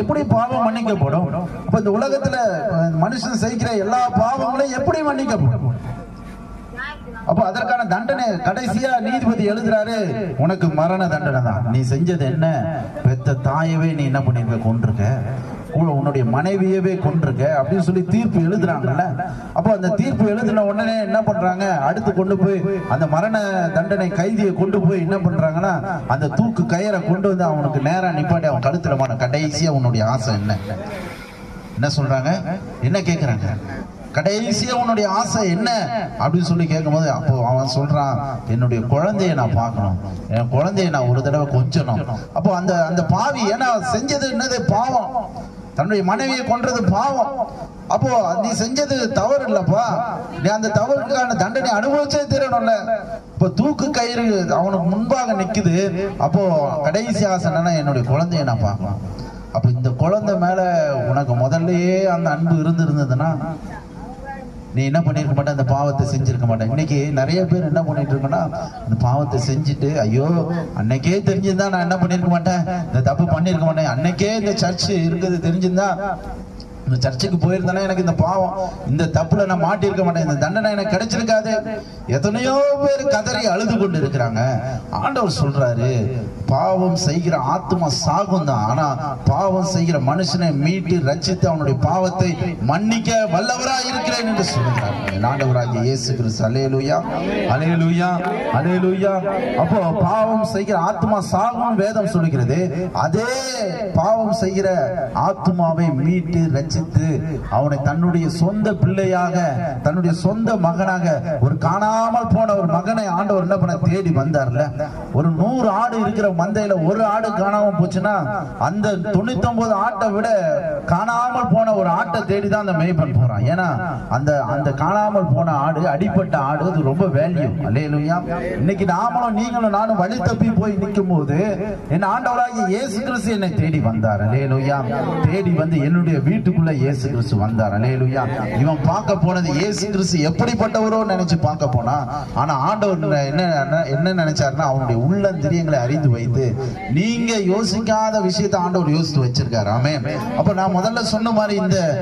எப்படி பாவம் மன்னிக்கப்படும்? அப்ப இந்த உலகத்துல மனுஷன் செய்கிற எல்லா பாவங்களையும் எப்படி மன்னிக்கப்படும்? அப்போ அதற்கான தண்டனை கடைசியா நீதிபதி எழுதுறாரு உனக்கு மரண தண்டனை தான் நீ செஞ்சது என்ன? பெத்த தாயவே நீ என்ன பண்ணிருக்க கொண்டிருக்க உன்னுடைய மனைவியவே கொண்டிருக்க அப்படின்னு சொல்லி தீர்ப்பு எழுதுறாங்கல்ல. அப்போ அந்த தீர்ப்பு எழுதின உடனே என்ன பண்றாங்க? அடுத்து கொண்டு போய் அந்த மரண தண்டனை கைதியை கொண்டு போய் என்ன பண்றாங்கன்னா அந்த தூக்கு கயிறை கொண்டு வந்து அவனுக்கு நேரம் நிப்பாட்டி அவன் கழுத்துல மாட்ட கடைசியா உன்னுடைய ஆசை என்ன? என்ன சொல்றாங்க? என்ன கேக்குறாங்க? கடைசியா உன்னுடைய ஆசை என்ன? அப்படின்னு சொல்லி கேட்கும்போது அப்போ அவன் சொல்றான் என்னுடைய குழந்தைய நான் பார்க்கணும். என் குழந்தைய நான் ஒரு தடவை கொஞ்சணும். அப்போ அந்த அந்த பாவி ஏன்னா செஞ்சது என்னது? பாவம். தன்னுடைய மனைவியை கொன்றது பாவம். அப்போ நீ செஞ்சது தவறு இல்லப்பா நீ அந்த தவறுக்கான தண்டனை அனுபவிச்சே தீரணும்ல. இப்போ தூக்கு கயிறு அவனுக்கு முன்பாக நிக்குது. அப்போ கடைசி ஆசனா என்னுடைய குழந்தைய நான் பார்க்கணும். அப்ப இந்த குழந்தை மேல உனக்கு முதல்லயே அந்த அன்பு இருந்திருந்ததுன்னா நீ என்ன பண்ணியிருக்க மாட்டேன் அந்த பாவத்தை செஞ்சிருக்க மாட்டேன் இன்னைக்கு நிறைய பேர் என்ன பண்ணிட்டு இருக்கோன்னா அந்த பாவத்தை செஞ்சுட்டு ஐயோ அன்னைக்கே தெரிஞ்சிருந்தா நான் என்ன பண்ணியிருக்க மாட்டேன் இந்த தப்பு பண்ணியிருக்க மாட்டேன் அன்னைக்கே இந்த சர்ச்சு இருக்குது தெரிஞ்சிருந்தா இந்த சர்ச்சுக்கு போயிருந்தேன்னா எனக்கு இந்த பாவம். இந்த தப்புல நான் மாட்டியிருக்க மாட்டேன். இந்த தண்டனை எனக்கு கிடைச்சிருக்காது. எத்தனையோ பேர் கதறி அழுது கொண்டு இருக்கிறாங்க ஆண்டவர் சொல்றாரு பாவம் செய்கிற ஆத்மா சாகும் தான் ஆனா பாவம் செய்கிற மனுஷனை மீட்டு ரச்சித்து அவனுடைய பாவத்தை மன்னிக்க வல்லவராய் இருக்கிறேன் என்று சொல்கிறார் என் ஆண்டவராகிய இயேசு கிறிஸ்து. அலேலுயா அலேலுயா அலேலுயா அப்போ பாவம் செய்கிற ஆத்மா சாகும் வேதம் சொல்லுகிறது. அதே பாவம் செய்கிற ஆத்மாவை மீட்டு ரச்சி ரட்சித்து அவனை தன்னுடைய சொந்த பிள்ளையாக தன்னுடைய சொந்த மகனாக ஒரு காணாமல் போன ஒரு மகனை ஆண்டவர் என்ன பண்ண தேடி வந்தார்ல. ஒரு நூறு ஆடு இருக்கிற மந்தையில ஒரு ஆடு காணாம போச்சுன்னா அந்த தொண்ணூத்தி ஒன்பது ஆட்டை விட காணாமல் போன ஒரு ஆட்டை தேடி தான் அந்த மேய்ப்பன் போறான். ஏன்னா அந்த அந்த காணாமல் போன ஆடு அடிப்பட்ட ஆடு அது ரொம்ப வேல்யூ அல்லேலுயா. இன்னைக்கு நாமளும் நீங்களும் நானும் வழி தப்பி போய் நிற்கும் போது என் ஆண்டவராகிய இயேசு கிறிஸ்து என்னை தேடி வந்தார். அல்லேலுயா. தேடி வந்து என்னுடைய வீட்டுக்குள்ள இயேசு கிறிஸ்து வந்தார். அலேலுயா. இவன் பார்க்க போனது இயேசு கிறிஸ்து எப்படிப்பட்டவரோ நினைச்சு பார்க்க போனா ஆனா ஆண்டவர் என்ன என்ன நினைச்சாருன்னா அவனுடைய உள்ளந்திரியங்களை அறிந்து வைத்து நீங்க யோசிக்காத விஷயத்தை ஆண்டவர் யோசித்து வச்சிருக்காரு. ஆமே அப்ப நான் முதல்ல சொன்ன மாதிரி இந்த